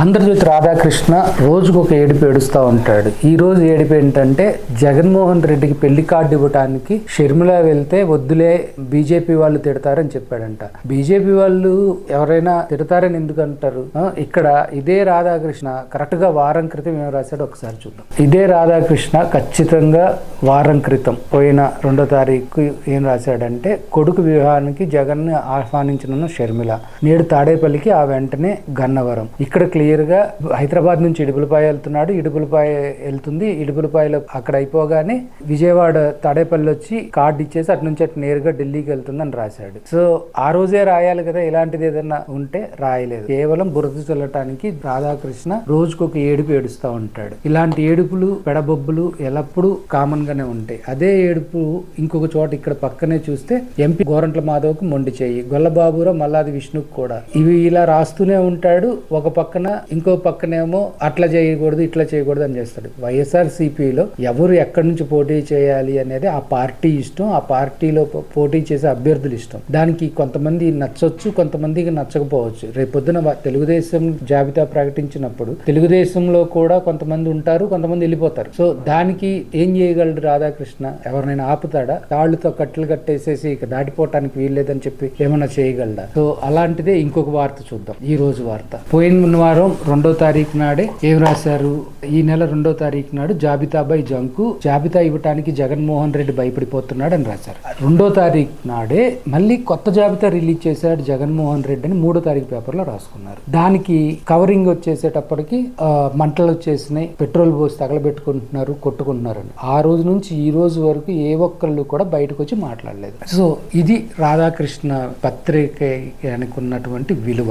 ఆంధ్రజ్యోతి రాధాకృష్ణ రోజుకు ఒక ఏడుపు ఏడుస్తూ ఉంటాడు. ఈ రోజు ఏడుపు ఏంటంటే జగన్మోహన్ రెడ్డికి పెళ్ళి కార్డు ఇవ్వడానికి షర్మిల వెళ్తే వద్దులే బీజేపీ వాళ్ళు తిడతారని చెప్పాడంట. బీజేపీ వాళ్ళు ఎవరైనా తిడతారని ఎందుకు అంటారు ఇక్కడ ఇదే రాధాకృష్ణ కరెక్ట్గా వారం క్రితం ఏం రాశాడు ఒకసారి చూద్దాం. ఇదే రాధాకృష్ణ ఖచ్చితంగా వారం క్రితం పోయిన రెండో తారీఖు ఏం రాశాడంటే కొడుకు వివాహానికి జగన్ ఆహ్వానించిన షర్మిల నేడు తాడేపల్లికి ఆ వెంటనే గన్నవరం. ఇక్కడ క్లియర్గా హైదరాబాద్ నుంచి ఇడుపులపాయ వెళ్తున్నాడు. ఇడుపులపాయ వెళ్తుంది. ఇడుపులపాయలో అక్కడ అయిపోగానే విజయవాడ తాడేపల్లి వచ్చి కార్డు ఇచ్చేసి అటు నుంచి అటు నేరుగా ఢిల్లీకి వెళ్తుందని రాశాడు. సో ఆ రోజే రాయాలి కదా. ఇలాంటిది ఏదైనా ఉంటే రాయలేదు. కేవలం బురద చల్లటానికి రాధాకృష్ణ రోజుకు ఒక ఏడుపు ఏడుస్తూ ఉంటాడు. ఇలాంటి ఏడుపులు పెడబొబ్బులు ఎల్లప్పుడూ కామన్ గానే ఉంటాయి. అదే ఏడుపు ఇంకొక చోట ఇక్కడ పక్కనే చూస్తే ఎంపీ గోరంట్ల మాధవ్కు మొండి చేయి. గొల్లబాబురావు మల్లాది విష్ణుకు కూడా. ఇవి ఇలా రాస్తూనే ఉంటాడు. ఒక పక్కన ఇంకో పక్కనేమో అట్లా చేయకూడదు ఇట్లా చేయకూడదు అని చేస్తాడు. వైఎస్ఆర్ సిపిలో ఎవరు ఎక్కడి నుంచి పోటీ చేయాలి అనేది ఆ పార్టీ ఇష్టం ఆ పార్టీలో పోటీ చేసే అభ్యర్థులు ఇష్టం. దానికి కొంతమంది నచ్చొచ్చు కొంతమందికి నచ్చకపోవచ్చు. రేపొద్దున తెలుగుదేశం జాబితా ప్రకటించినప్పుడు తెలుగుదేశంలో కూడా కొంతమంది ఉంటారు కొంతమంది వెళ్ళిపోతారు. సో దానికి ఏం చేయగలడు రాధాకృష్ణ? ఎవరినైనా ఆపుతాడా? తాళ్ళుతో కట్టెలు కట్టేసేసి ఇక దాటిపోవటానికి వీల్లేదని చెప్పి ఏమైనా చేయగలడా? సో అలాంటిదే ఇంకొక వార్త చూద్దాం. ఈ రోజు వార్త. పోయిన వారం రెండో తారీఖు నాడే ఏం రాశారు? ఈ నెల రెండో తారీఖు నాడు జాబితాపై జంకు జాబితా ఇవ్వటానికి జగన్మోహన్ రెడ్డి భయపడిపోతున్నాడు అని రాశారు. రెండో తారీఖు నాడే మళ్ళీ కొత్త జాబితా రిలీజ్ చేశాడు జగన్మోహన్ రెడ్డి అని మూడో తారీఖు పేపర్లో రాసుకున్నారు. దానికి కవరింగ్ వచ్చేసేటప్పటికి మంటలు వచ్చేసినాయి పెట్రోల్ పోసి తగలబెట్టుకుంటున్నారు కొట్టుకుంటున్నారని. ఆ రోజు నుంచి ఈ రోజు వరకు ఏ ఒక్కళ్ళు కూడా బయటకు వచ్చి మాట్లాడలేదు. సో ఇది రాధాకృష్ణ పత్రిక ఉన్నటువంటి విలువ.